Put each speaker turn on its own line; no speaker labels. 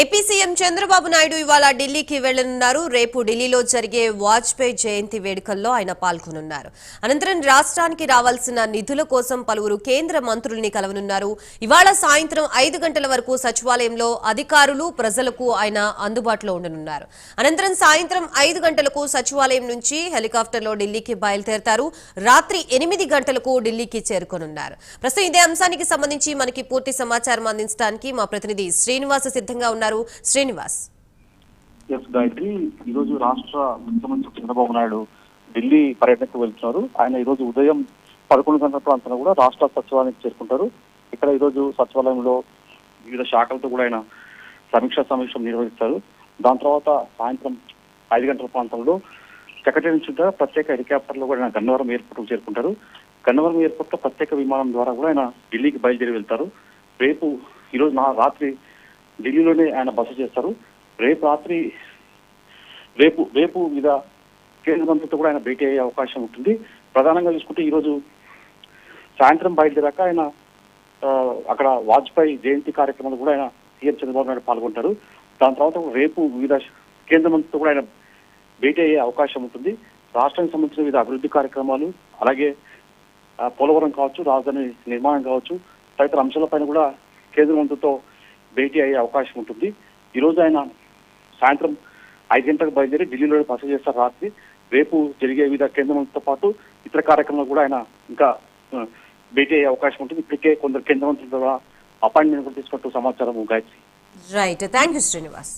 AP CM Chandrababu Naidu ఇవాళ ఢిల్లీకి వెళ్ళనున్నారు రేపు ఢిల్లీలో జరిగే వాజ్పేయి జయంతి వేడుకల్లో ఆయన పాల్గొనున్నారు. అనంతరం రాష్ట్రానికి రావాల్సిన నిధుల కోసం పలువురు కేంద్ర మంత్రుల్ని కలవనున్నారు. ఇవాళ సాయంత్రం ఐదు గంటల వరకు సచివాలయంలో అధికారులు ప్రజలకు ఆయన అందుబాటులో ఉండనున్నారు. అనంతరం సాయంత్రం ఐదు గంటలకు సచివాలయం నుంచి హెలికాప్టర్లో ఢిల్లీకి బయలుదేరతారు. రాత్రి ఎనిమిది గంటలకు ఢిల్లీకి చేరుకోనున్నారు. ప్రస్తుతం ఇదే అంశానికి సంబంధించి మనకి పూర్తి సమాచారం అందించడానికి మా ప్రతినిధి శ్రీనివాస సిద్ధంగా ఉన్నారు శ్రీనివాస్.
ఎస్ గాయత్రి ఈ రోజు రాష్ట్ర ముఖ్యమంత్రి చంద్రబాబు నాయుడు ఢిల్లీ పర్యటనకు వెళ్తున్నారు. ఆయన ఈ రోజు ఉదయం పదకొండు గంటల ప్రాంతంలో కూడా రాష్ట్ర సచివాలయానికి చేరుకుంటారు. ఇక్కడ ఈ రోజు సచివాలయంలో వివిధ శాఖలతో కూడా ఆయన సమీక్షా సమావేశం నిర్వహిస్తారు. దాని తర్వాత సాయంత్రం ఐదు గంటల ప్రాంతంలో సెక్రటరీ నుంచి కూడా ప్రత్యేక హెలికాప్టర్లో కూడా ఆయన గన్నవరం ఎయిర్పోర్ట్కు చేరుకుంటారు. గన్నవరం ఎయిర్పోర్ట్లో ప్రత్యేక విమానం ద్వారా కూడా ఆయన ఢిల్లీకి బయలుదేరి వెళ్తారు. రేపు ఈరోజు నా రాత్రి ఢిల్లీలోనే ఆయన బస చేస్తారు. రేపు రాత్రి రేపు రేపు మీద కేంద్ర మంత్రితో కూడా ఆయన భేటీ అయ్యే అవకాశం ఉంటుంది. ప్రధానంగా చూసుకుంటే ఈరోజు సాయంత్రం బయలుదేరాక ఆయన అక్కడ వాజ్పేయి జయంతి కార్యక్రమంలో కూడా ఆయన సీఎం చంద్రబాబు నాయుడు పాల్గొంటారు. దాని తర్వాత రేపు వివిధ కేంద్ర మంత్రితో కూడా ఆయన భేటీ అయ్యే అవకాశం ఉంటుంది. రాష్ట్రానికి సంబంధించిన వివిధ అభివృద్ధి కార్యక్రమాలు అలాగే పోలవరం కావచ్చు రాజధాని నిర్మాణం కావచ్చు తదితర అంశాలపైన కూడా కేంద్ర మంత్రితో భేటీ అయ్యే అవకాశం ఉంటుంది. ఈ రోజు ఆయన సాయంత్రం ఐదు గంటలకు బయలుదేరి ఢిల్లీలో బస చేస్తారు రాత్రి రేపు జరిగే వివిధ కేంద్రంతో పాటు ఇతర కార్యక్రమాలు కూడా ఆయన ఇంకా భేటీ అయ్యే అవకాశం ఉంటుంది. ఇప్పటికే కొందరు కేంద్ర మంత్రులు అపాయింట్మెంట్ కూడా సమాచారం Gayathri.
Right thank you Srinivas